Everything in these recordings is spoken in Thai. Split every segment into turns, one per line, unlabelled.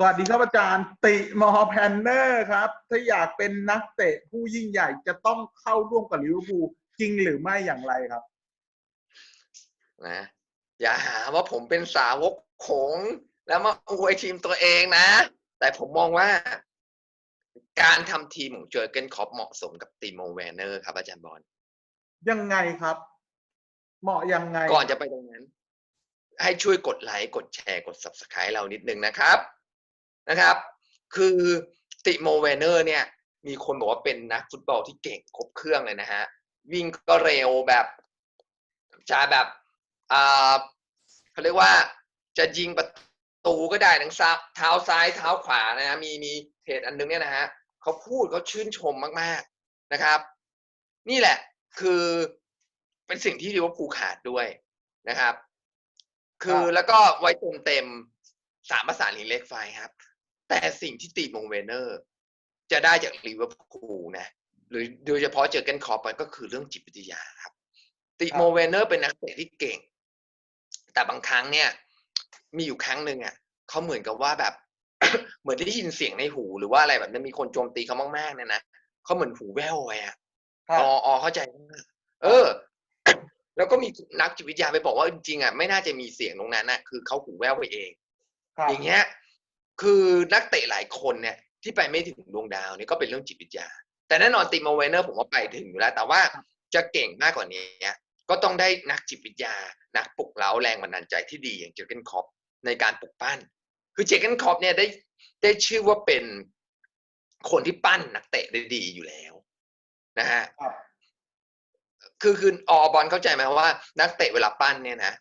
สวัสดีครับอาจารย์ ติมอแพนเนอร์ครับ ถ้าอยากเป็นนักเตะผู้ยิ่งใหญ่จะต้องเข้าร่วมกับลิเวอร์พูลจริงหรือไม่อย่างไรครับ
นะ อย่าหาว่าผมเป็นสาวกของแล้วมาอวยทีมตัวเองนะ แต่ผมมองว่า การทำทีมของเจอร์เกนคอปเหมาะสมกับตีโมแวนเนอร์ครับอาจารย์บอล
ยังไงครับ เหมาะยังไง
ก่อนจะไปตรงนั้น ให้ช่วยกดไลค์กดแชร์กด subscribe เรานิดนึงนะครับ นะครับ คือติโมเวนเนอร์เนี่ย มีคนบอกว่าเป็นนักฟุตบอลที่เก่งครบเครื่องเลยนะฮะ วิ่งก็เร็วแบบจะแบบอ่าเขาเรียกว่าจะยิงประตูก็ได้ทั้งซ้ายเท้าซ้ายเท้าขวานะฮะมีมีเพจอันนึงเนี่ยนะฮะเขาพูดเขาชื่นชมมากๆนะครับ นี่แหละคือเป็นสิ่งที่ลิเวอร์พูลขาดด้วยนะครับ คือ
ครับ
แล้วก็ไว้เต็มเต็มๆสามภาษานลิงเล็กไฟครับ แต่สิ่งที่ตีมงเวเนอร์ จะได้จากลิเวอร์พูลนะ หรือโดยเฉพาะเจอเกนคอปก็คือเรื่องจิตวิทยาครับ ติโมเวเนอร์เป็นนักเตะที่เก่ง แต่บางครั้งเนี่ย มีอยู่ครั้งหนึ่งอะเขาเหมือนกับว่าแบบเหมือนได้ยินเสียงในหูหรือว่าอะไรแบบนี้มีคนโจมตีเขามากๆเนี่ยนะเขาเหมือนหูแว่วไปอะ
ครับ
อ๋ออ๋อเข้าใจมากเออ แล้วก็มีนักจิตวิทยาไปบอกว่าจริงๆอะไม่น่าจะมีเสียงตรงนั้นน่ะคือเขาหูแว่วไปเอง
ครับ
อย่างเงี้ย คือนักเตะหลายคนเนี่ยที่ไปไม่ถึงดวงดาวนี่ก็เป็นเรื่องจิตวิทยา แต่แน่นอนติโมเวเนอร์ผมว่าไปถึงอยู่แล้ว แต่ว่าจะเก่งมากกว่านี้ก็ต้องได้นักจิตวิทยา นักปลุกเร้าแรงบันดาลใจที่ดีอย่างเจอร์เกนคอปในการปลุกปั้น คือเจอร์เกนคอปเนี่ยได้ได้ชื่อว่าเป็นคนที่ปั้นนักเตะได้ดีอยู่แล้วนะฮะ
ครับ
คือคืออบอลเข้าใจไหมว่า นักเตะเวลาปั้นเนี่ยนะ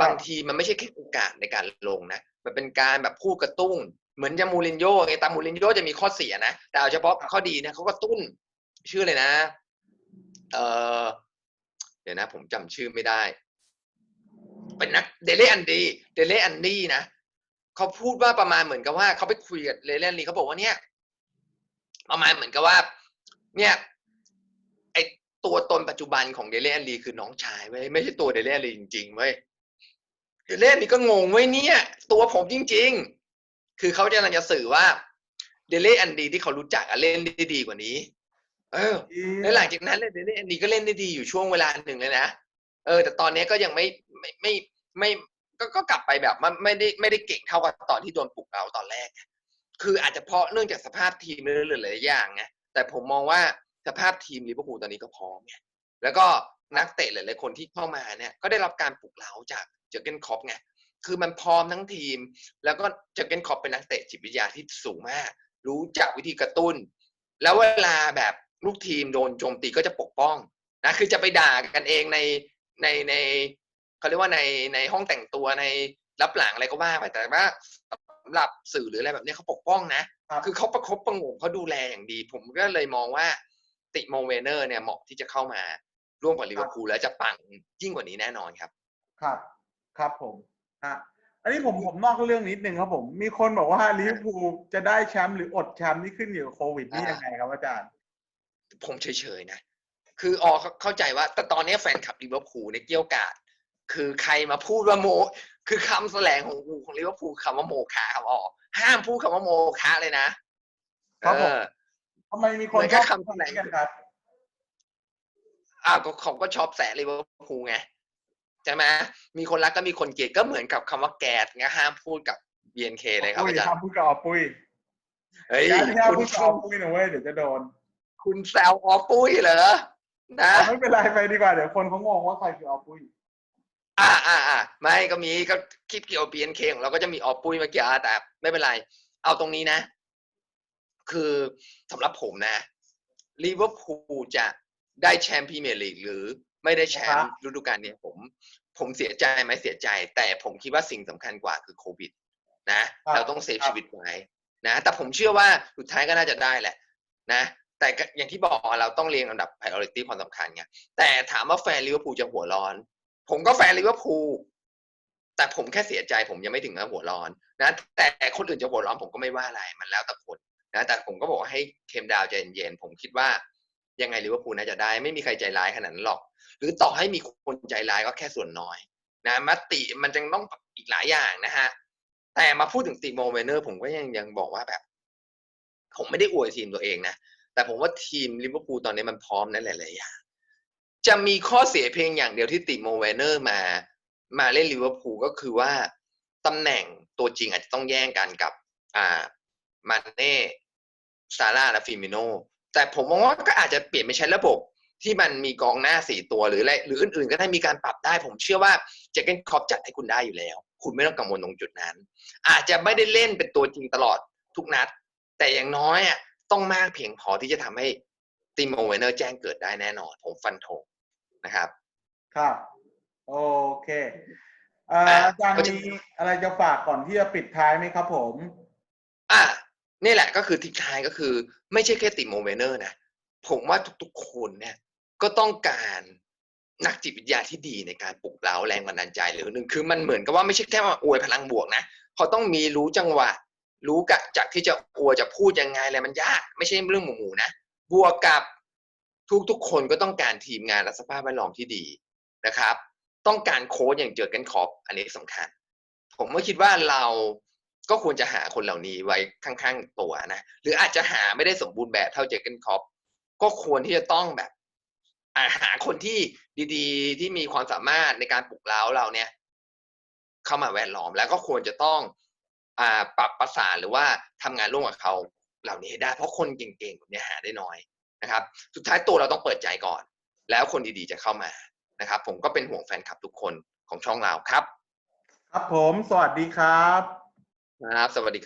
บางทีมันไม่ใช่แค่โอกาสในการลงนะ มันเป็นการแบบพูดกระตุ้น เหมือนจะมูรินโญ่ไงตามมูรินโญ่จะมีข้อเสียนะ แต่เอาเฉพาะข้อดีเนี่ยเขาก็ตุ้น ชื่อเลยนะ เออเดี๋ยวนะ ผมจำชื่อไม่ได้ เป็นนักเดเลอันดีเดเลอันดีนะเขาพูดว่าประมาณเหมือนกับว่าเขาไปคุยกับเดเลอันดีเขาบอกว่าเนี่ยประมาณเหมือนกับว่า เนี่ยไอตัวตนปัจจุบันของเดเลอันดีคือน้องชายเว้ยไม่ใช่ตัวเดเลอันดีจริงๆเว้ย เดเลอันดีก็งงเว้ยเนี่ย ตัวผมจริง ๆ คือเขาจะกำลังจะสื่อว่าเดเลอันดีที่เขารู้จักอะเล่นได้ดีกว่านี้ เออแล้วหลังจากนั้นเลยเดนดีก็เล่นได้ดีอยู่ช่วงเวลาหนึ่งเลยนะเออ แต่ตอนนี้ก็ยังไม่ไม่ไม่ไม่ก็ก็กลับไปแบบมันไม่ได้ไม่ได้เก่งเท่ากับตอนที่โดนปลุกเราตอนแรก คืออาจจะเพราะเนื่องจากสภาพทีมหรือหลายๆอย่างไงแต่ผมมองว่าสภาพทีมลิเวอร์พูลตอนนี้ก็พร้อมไงแล้วก็ นักเตะหลายๆคนที่เข้ามาเนี่ยก็ได้รับการปลุกเร้าจากเจอร์เกนคอปไงคือมันพร้อมทั้งทีม แล้วก็เจอร์เกนคอปเป็นนักเตะจิตวิทยาที่สูงมาก รู้จักวิธีกระตุ้น แล้วเวลาแบบลูกทีมโดนโจมตีก็จะปกป้องนะคือจะไปด่ากันเองในในในเขาเรียกว่าในในห้องแต่งตัวในรับหลังอะไรก็ว่าไปแต่ว่าสำหรับสื่อหรืออะไรแบบเนี้ยเขาปกป้องนะ
ครับ
คือเขาประคบประหงมเขาดูแลอย่างดี ผมก็เลยมองว่าติโมเวเนอร์เนี่ยเหมาะที่จะเข้ามา ร่วมกับลิเวอร์พูลแล้วจะปังยิ่งกว่านี้แน่นอนครับ
ครับ ครับผมอะอันนี้ผมผมนอกเรื่องนิดนึงครับผม มีคนบอกว่าลิเวอร์พูลจะได้แชมป์หรืออดแชมป์นี่ขึ้นอยู่กับโควิดนี่
อ่ายั
ยังไงครับอาจารย์
ผมเฉยๆนะ คือออเข้าเข้าใจว่า แต่ตอนนี้แฟนคลับลิเวอร์พูลเนี่ยเกี่ยวกาดคือใครมาพูดว่าโม คือคำแสลงของกูของลิเวอร์พูลคำว่าโมคาครับออห้ามพูดคำว่าโมคาเลยนะครับ
ผม
เออ
ทำไมมีคน
เหมือน
ช
กั
อ
บบคำแถลง
กันครับ
อ้าวก็เขาก็ชอบแสลิเวอร์พูลไงใช่ไหมมีคนรักก็มีคนเกลียดก็เหมือนกับคำว่าแกดไงห้ามพูดกับ BNK เลยครับ
ปุ้ย
อาจาร
ห้าม
ย์
พูดกับออปุ้ย
เฮ้ย
อย่าห้าม
คุณ
พูดกับออปุ้ยนะเว้ยเดี๋ยวจะโดน
คุณแซวออปุ้ยเหรอนะ
เอาไม่เป็นไรไปดีกว่าเดี๋ยวคนเขางงว่าใครคือออปุ้ย
อ่าอ่าอ่าไม่ก็มีก็คลิปเกี่ยวกับ BNK ของเราก็จะมีออปุ้ยมาเกี่ยวแต่ไม่เป็นไร เอาตรงนี้นะ คือสำหรับผมนะลิเวอร์พูลจะ ได้แชมป์พรีเมียร์ลีกหรือไม่ได้แชมป์ฤดูกาลเนี้ยผมผมเสียใจไหมเสียใจ แต่ผมคิดว่าสิ่งสำคัญกว่าคือโควิด นะ เราต้องเซฟชีวิตไว้นะ แต่ผมเชื่อว่าสุดท้ายก็น่าจะได้แหละ นะ แต่ก็อย่างที่บอกเราต้องเรียงอันดับ priority ความสำคัญไงแต่ถามว่าแฟนลิเวอร์พูลจะหัวร้อน ผมก็แฟนลิเวอร์พูลแต่ผมแค่เสียใจผมยังไม่ถึงกับหัวร้อนนะแต่คนอื่นจะหัวร้อนผมก็ไม่ว่าอะไรมันแล้วแต่คนนะแต่ผมก็บอกว่าให้เคมดาวใจเย็นๆผมคิดว่า ยังไงลิเวอร์พูลน่าจะได้ ไม่มีใครใจร้ายขนาดนั้นหรอก หรือต่อให้มีคนใจร้ายก็แค่ส่วนน้อย นะมติมันจึงต้องอีกหลายอย่างนะฮะแต่มาพูดถึงตีโมเวเนอร์ ผมก็ยังยังบอกว่าแบบ ผมไม่ได้อวยทีมตัวเองนะ แต่ผมว่าทีมลิเวอร์พูลตอนนี้มันพร้อมในหลายๆอย่างจะมีข้อเสียเพียงอย่างเดียวที่ติโมเวเนอร์มา มาเล่นลิเวอร์พูลก็คือว่าตำแหน่งตัวจริงอาจจะต้องแย่งกันกับ อ่ามันเน่ซาร่าและฟิมิโน แต่ผมมองว่าก็อาจจะเปลี่ยนไปใช้ระบบที่มันมีกองหน้าสี่ตัวหรืออะไรหรืออื่นๆ ก็ได้มีการปรับได้ ผมเชื่อว่าเจเกนครอปจัดให้คุณได้อยู่แล้ว คุณไม่ต้องกังวลตรงจุดนั้น อาจจะไม่ได้เล่นเป็นตัวจริงตลอดทุกนัด แต่อย่างน้อยอะต้องมากเพียงพอที่จะทำให้ติโมเวเนอร์แจ้งเกิดได้แน่นอน ผมฟันธงนะครับ
ครับ โอเคเอ่อ
อะ
อาจารย์
ก็จะ
มีอะไรจะฝากก่อนที่จะปิดท้ายไหมครับผม
อะ นี่แหละก็คือทิ้งท้ายก็คือ ไม่ใช่แค่ติโมเวเนอร์นะผมว่าทุกๆคนเนี่ยก็ต้องการนักจิตวิทยาที่ดีในการปลุกเร้าแรงบันดาลใจหรือหนึ่งคือมันเหมือนกับว่าไม่ใช่แค่มาอวยพลังบวกนะเขาต้องมีรู้จังหวะ รู้กะจากที่จะอวยจะพูดยังไงอะไรมันยาก ไม่ใช่เรื่องหมู่ๆนะบวกกับทุกๆคนก็ต้องการทีมงานและสภาพแวดล้อมที่ดีนะครับ ต้องการโค้ชอย่างเจอร์เกนคอปอันนี้สำคัญ ผมก็คิดว่าเรา ก็ควรจะหาคนเหล่านี้ไว้ข้างๆตัวนะหรืออาจจะหาไม่ได้สมบูรณ์แบบเท่าเจอร์เกนคอปก็ควรที่จะต้องแบบอาหาคนที่ดีๆ ที่มีความสามารถในการปลุกเร้าเราเนี่ย เข้ามาแวดล้อมแล้วก็ควรจะต้องอ่าปรับประสานหรือว่าทำงานร่วมกับเขาเหล่านี้ให้ได้ เพราะคนเก่งๆแบบนี้หาได้น้อยนะครับ สุดท้ายตัวเราต้องเปิดใจก่อน แล้วคนดีๆจะเข้ามานะครับ ผมก็เป็นห่วงแฟนคลับทุกคนของช่องเราครับ
ครับผม สวัสดีครับ
ครับ สวัสดีครับ